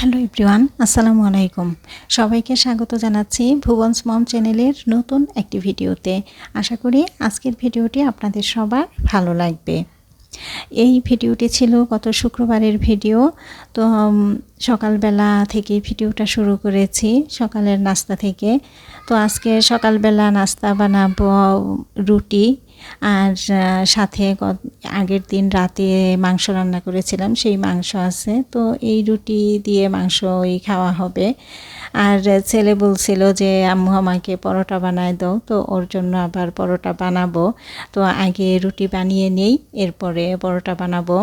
Hello everyone, আসসালামু আলাইকুম। সবাইকে স্বাগত জানাচ্ছি ভুবনস মম চ্যানেলের নতুন একটি ভিডিওতে। আশা করি আজকের ভিডিওটি আপনাদের সবার ভালো লাগবে। এই ভিডিওটি ছিল গত শুক্রবারের ভিডিও, তো সকালবেলা থেকে ভিডিওটা শুরু করেছি, সকালের নাস্তা থেকে। তো, আজকে সকালবেলা নাস্তা বানাবো, রুটি আর সাথে আগের দিন রাতে মাংস রান্না করেছিলাম, সেই মাংস আছে। তো এই রুটি দিয়ে মাংস ওই খাওয়া হবে। আর ছেলে বলছিল যে, আম্মু, আমাকে পরোটা বানায় দাও। তো ওর জন্য আবার পরোটা বানাবো। তো আগে রুটি বানিয়ে নেই, এরপরে পরোটা বানাবো।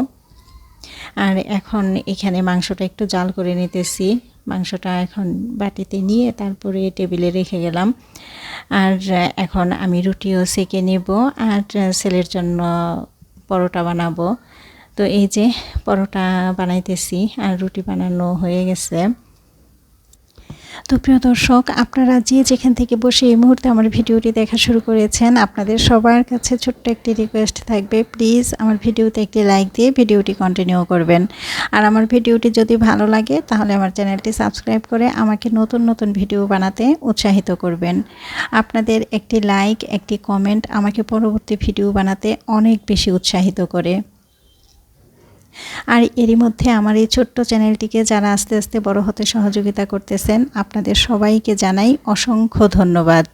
আর এখন এখানে মাংসটা একটু জাল করে নিতেছি। মাংসটা এখন বাটিতে নিয়ে তারপরে টেবিলে রেখে গেলাম। আর এখন আমি রুটিও সেকে নেব আর ছেলের জন্য পরোটা বানাবো। তো এই যে পরোটা বানাইতেছি আর রুটি বানানো হয়ে গেছে। তো প্রিয় দর্শক, আপনারা যে যেখান থেকে বসে এই মুহূর্তে আমার ভিডিওটি দেখা শুরু করেছেন, আপনাদের সবার কাছে ছোট্ট একটি রিকোয়েস্ট থাকবে প্লিজ আমার ভিডিওতে একটি লাইক দিয়ে ভিডিওটি কন্টিনিউ করবেন। আর আমার ভিডিওটি যদি ভালো লাগে, তাহলে আমার চ্যানেলটি সাবস্ক্রাইব করে আমাকে নতুন নতুন ভিডিও বানাতে উৎসাহিত করবেন। আপনাদের একটি লাইক একটি কমেন্ট আমাকে পরবর্তী ভিডিও বানাতে অনেক বেশি উৎসাহিত করে। আর এরই মধ্যে আমার এই ছোট্ট চ্যানেলটিকে যারা আস্তে আস্তে বড় হতে সহযোগিতা করতেছেন, আপনাদের সবাইকে জানাই অসংখ্য ধন্যবাদ।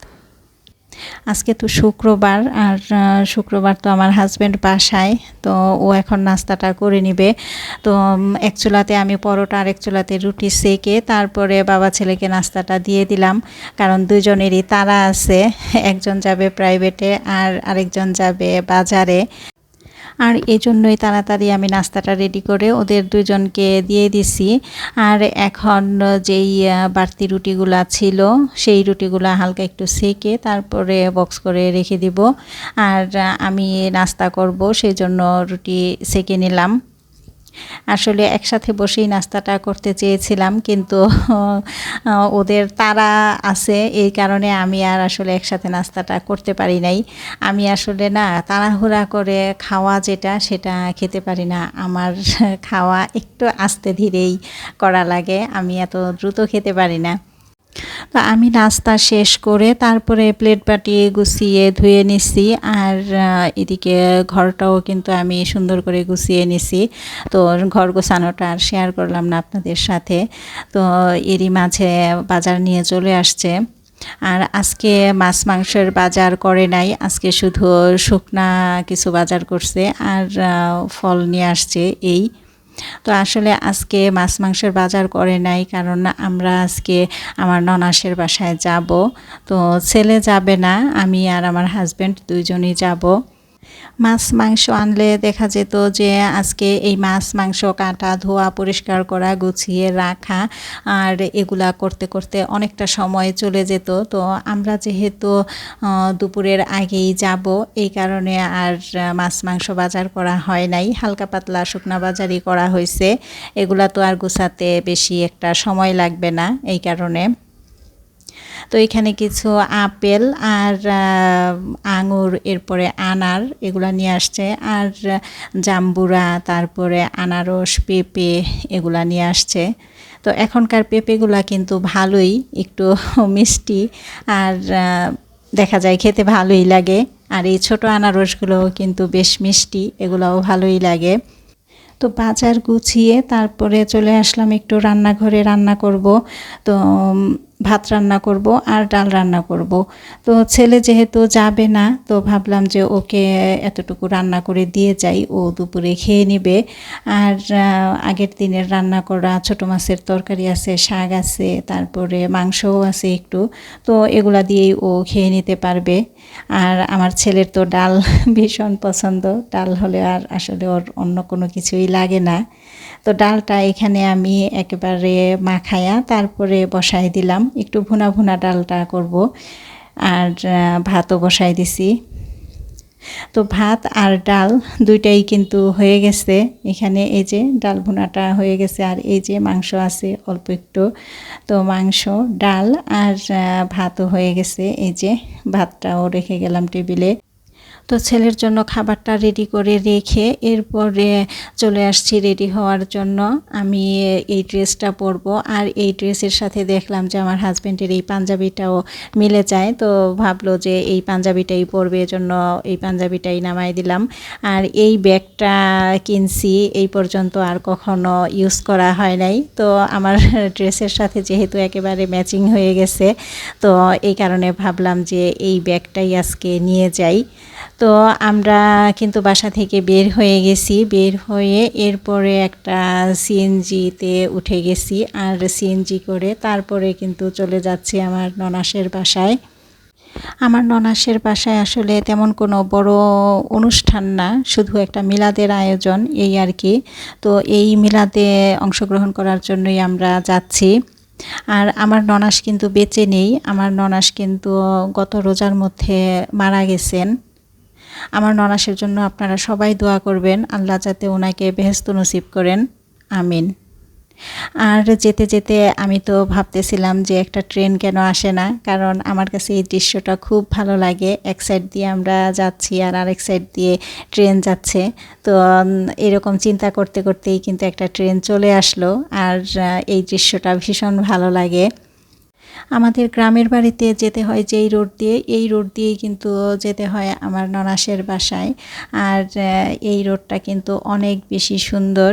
আজকে তো শুক্রবার, আর শুক্রবার তো আমার হাজব্যান্ড বাসায়, তো ও এখন নাস্তাটা করে নিবে। তো এক চুলাতে আমি পরোটা আর এক চুলাতে রুটি সেকে তারপরে বাবা ছেলেকে নাস্তাটা দিয়ে দিলাম। কারণ দুজনেরই তারা আছে, একজন যাবে প্রাইভেটে আর আরেকজন যাবে বাজারে। আর এই জন্যই তাড়াতাড়ি আমি নাস্তাটা রেডি করে ওদের দুজনকে দিয়ে দিছি। আর এখন যেই বাড়তি রুটিগুলো ছিল, সেই রুটিগুলো হালকা একটু সেকে তারপরে বক্স করে রেখে দিব। আর আমি নাস্তা করব সেই জন্য রুটি সেকে নিলাম। আসলে একসাথে বসেই নাস্তাটা করতে চেয়েছিলাম, কিন্তু ওদের তারা আছে, এই কারণে আমি আর আসলে একসাথে নাস্তাটা করতে পারি নাই। আমি আসলে না, তাড়াহুড়া করে খাওয়া যেটা, সেটা খেতে পারি না। আমার খাওয়া একটু আস্তে ধীরেই করা লাগে, আমি এত দ্রুত খেতে পারি না। তো আমি নাস্তা শেষ করে তারপরে প্লেট বাটি গুছিয়ে ধুয়ে নিছি আর এদিকে ঘরটাও কিন্তু আমি সুন্দর করে গুছিয়ে নিছি। তো ঘর গোছানোটা আর শেয়ার করলাম না আপনাদের সাথে। তো এরই মাঝে বাজার নিয়ে চলে আসছে। আর আজকে মাছ মাংসের বাজার করে নাই, আজকে শুধু শুকনা কিছু বাজার করছে। আর ফল নিয়ে আসছে এই তো আসলে আজকে মাছ মাংসের বাজার করে নাই, কারণ আমরা আজকে আমার ননাসের বাসায় যাব। তো ছেলে যাবে না, আমি আর আমার হাজব্যান্ড দুইজনই যাব। মাছ, মাংস আনলে দেখা যেত যে আজকে এই মাছ, মাংস কাটা, ধোয়া, পরিষ্কার করা, গুছিয়ে রাখা আর এগুলা করতে করতে অনেকটা সময় চলে যেত। তো আমরা যেহেতু দুপুরের আগেই যাব, এই কারণে আর মাছ, মাংস বাজার করা হয় নাই। হালকা পাতলা শুকনা বাজারই করা হয়েছে এগুলা তো আর গুছাতে বেশি একটা সময় লাগবে না, এই কারণে। তো এখানে কিছু আপেল আর আঙুর, এরপরে আনার এগুলা নিয়ে আসছে। আর, জাম্বুরা, তারপরে আনারস, পেঁপে এগুলা নিয়ে আসছে। তো এখনকার পেঁপেগুলা কিন্তু ভালোই, একটু মিষ্টি আর দেখা যায় খেতে ভালোই লাগে। আর এই ছোট আনারসগুলো কিন্তু বেশ মিষ্টি, এগুলোও ভালোই লাগে। তো বাজার গুছিয়ে তারপরে চলে আসলাম একটু রান্নাঘরে রান্না করব। তো ভাত রান্না করব আর ডাল রান্না করব। তো ছেলে যেহেতু যাবে না, তো ভাবলাম যে ওকে এতটুকু রান্না করে দিয়ে যাই, ও দুপুরে খেয়ে নেবে। আর আগের দিনের রান্না করা ছোট মাছের তরকারি আছে, শাক আছে, তারপরে মাংসও আছে একটু। তো এগুলা দিয়েই ও খেয়ে নিতে পারবে। আর আমার ছেলের তো ডাল ভীষণ পছন্দ। ডাল হলে আর আসলে ওর অন্য কোনো কিছুই লাগে না। তো ডালটা এখানে আমি একেবারে মাখায়া তারপরে বসাই দিলাম। একটু ভুনা ভুনা ডালটা করব আর ভাতও বসাই দিছি। তো ভাত আর ডাল দুইটাই কিন্তু হয়ে গেছে। এখানে এই যে ডাল ভুনাটা হয়ে গেছে আর এই যে মাংস আছে অল্প একটু। তো মাংস, ডাল আর ভাতও হয়ে গেছে। এই যে ভাতটাও রেখে গেলাম টেবিলে। তো ছেলের জন্য খাবারটা রেডি করে রেখে এরপরে চলে আসছি রেডি হওয়ার জন্য। আমি এই ড্রেসটা পরবো। আর এই ড্রেসের সাথে দেখলাম যে আমার হাজব্যান্ডের এই পাঞ্জাবিটাও মিলে যায়। তো ভাবলো যে এই পাঞ্জাবিটাই পরবে, এজন্য এই পাঞ্জাবিটাই নামাই দিলাম। আর এই ব্যাগটা কিনছি, এই পর্যন্ত আর কখনো ইউজ করা হয় নাই। তো আমার ড্রেসের সাথে যেহেতু একেবারে ম্যাচিং হয়ে গেছে, তো এই কারণে ভাবলাম যে এই ব্যাগটাই আজকে নিয়ে যাই। তো আমরা কিন্তু বাসা থেকে বের হয়ে গেছি। বের হয়ে এরপরে একটা সিএনজিতে উঠে গেছি আর সিএনজি করে তারপরে কিন্তু চলে যাচ্ছি আমার ননাসের বাসায়। আমার ননাসের বাসায় আসলে তেমন কোনো বড় অনুষ্ঠান না, শুধু একটা মিলাদের আয়োজন এই আর কি। তো এই মিলাদে অংশগ্রহণ করার জন্যই আমরা যাচ্ছি। আর আমার ননাস কিন্তু বেঁচে নেই। আমার ননাস কিন্তু গত রোজার মধ্যে মারা গেছেন। আমার ননাসের জন্য আপনারা সবাই দোয়া করবেন। আল্লাহ যাতে ওনাকে বেহেস্ত নসিব করেন। আমিন। আর যেতে যেতে আমি তো ভাবতেছিলাম যে একটা ট্রেন কেন আসে না, কারণ আমার কাছে এই দৃশ্যটা খুব ভালো লাগে। এক সাইড দিয়ে আমরা যাচ্ছি আর আরেক সাইড দিয়ে ট্রেন যাচ্ছে। তো এরকম চিন্তা করতে করতেই কিন্তু একটা ট্রেন চলে আসলো। আর এই দৃশ্যটা ভীষণ ভালো লাগে। আমাদের গ্রামের বাড়িতে যেতে হয় যেই রোড দিয়ে, এই রোড দিয়েই কিন্তু যেতে হয় আমার ননাসের বাসায়। আর এই রোডটা কিন্তু অনেক বেশি সুন্দর।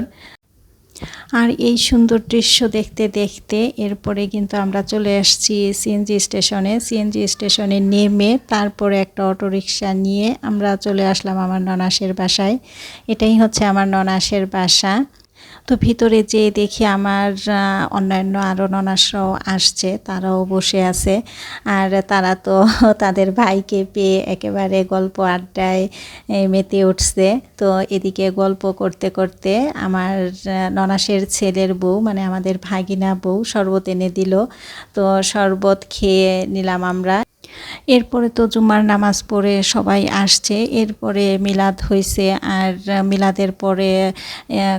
আর এই সুন্দর দৃশ্য দেখতে দেখতে এরপরে কিন্তু আমরা চলে আসছি সিএনজি স্টেশনে। সিএনজি স্টেশনে নেমে তারপরে একটা অটোরিকশা নিয়ে আমরা চলে আসলাম আমার ননাসের বাসায়। এটাই হচ্ছে আমার ননাসের বাসা। তো ভিতরে যে দেখি আমার অন্যান্য আরও ননাসরাও আসছে, তারাও বসে আছে। আর তারা তো তাদের ভাইকে পেয়ে একেবারে গল্প আড্ডায় মেতে উঠছে। তো এদিকে গল্প করতে করতে আমার ননাসের ছেলের বউ মানে আমাদের ভাগিনা বউ, শরবত এনে দিল। তো শরবত খেয়ে নিলাম আমরা। এরপরে তো জুমার নামাজ পড়ে সবাই আসছে, এরপরে মিলাদ হয়েছে আর মিলাদের পরে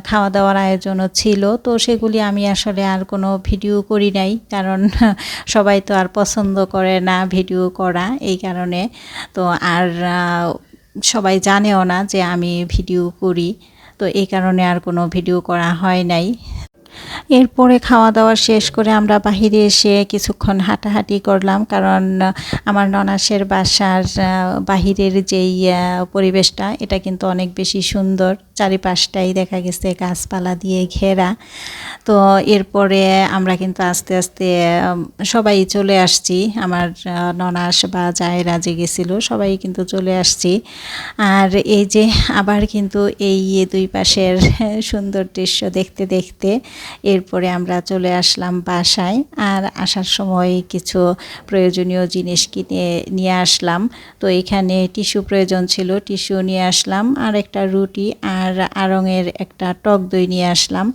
খাওয়া দাওয়ার আয়োজনও ছিল। তো সেগুলি আমি আসলে আর কোনো ভিডিও করি নাই, কারণ সবাই তো আর পছন্দ করে না ভিডিও করা এই কারণে। তো আর সবাই জানেও না যে আমি ভিডিও করি, তো এই কারণে আর কোনো ভিডিও করা হয় নাই। এরপরে খাওয়া দাওয়া শেষ করে আমরা বাহিরে এসে কিছুক্ষণ হাঁটাহাঁটি করলাম, কারণ আমার ননাসের বাসার বাহিরের যেই পরিবেশটা, এটা কিন্তু অনেক বেশি সুন্দর। চারিপাশটাই দেখা গেছে গাছপালা দিয়ে ঘেরা। তো এরপরে আমরা কিন্তু আস্তে আস্তে সবাই চলে আসছি। আমার ননাস বা জায়রা যে গেছিল, সবাই কিন্তু চলে আসছি। আর এই যে আবার কিন্তু এই দুই পাশের সুন্দর দৃশ্য দেখতে দেখতে এরপরে আমরা চলে আসলাম বাসায় আর আসার সময় কিছু প্রয়োজনীয় জিনিস কিনে নিয়ে আসলাম। তো এখানে টিস্যু প্রয়োজন ছিল, টিস্যু নিয়ে আসলাম আর একটা রুটি আর আরঙের একটা টক দই নিয়ে আসলাম।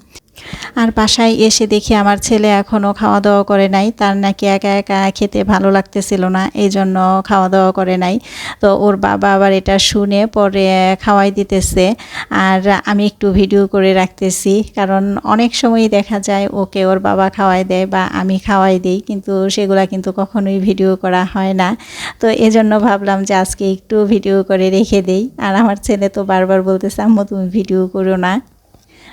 আর বাসায় এসে দেখি আমার ছেলে এখনও খাওয়া দাওয়া করে নাই। তার নাকি একা একা খেতে ভালো লাগতেছিল না এই জন্য খাওয়া দাওয়া করে নাই। তো ওর বাবা আবার এটা শুনে পরে খাওয়াই দিতেছে। আর আমি একটু ভিডিও করে রাখতেছি, কারণ অনেক সময়ই দেখা যায় ওকে ওর বাবা খাওয়াই দেয় বা আমি খাওয়াই দিই, কিন্তু সেগুলা কিন্তু কখনোই ভিডিও করা হয় না। তো এজন্য ভাবলাম যে আজকে একটু ভিডিও করে রেখে দেই। আর আমার ছেলে তো বারবার বলতেছে, আম্মু, তুমি ভিডিও করো না।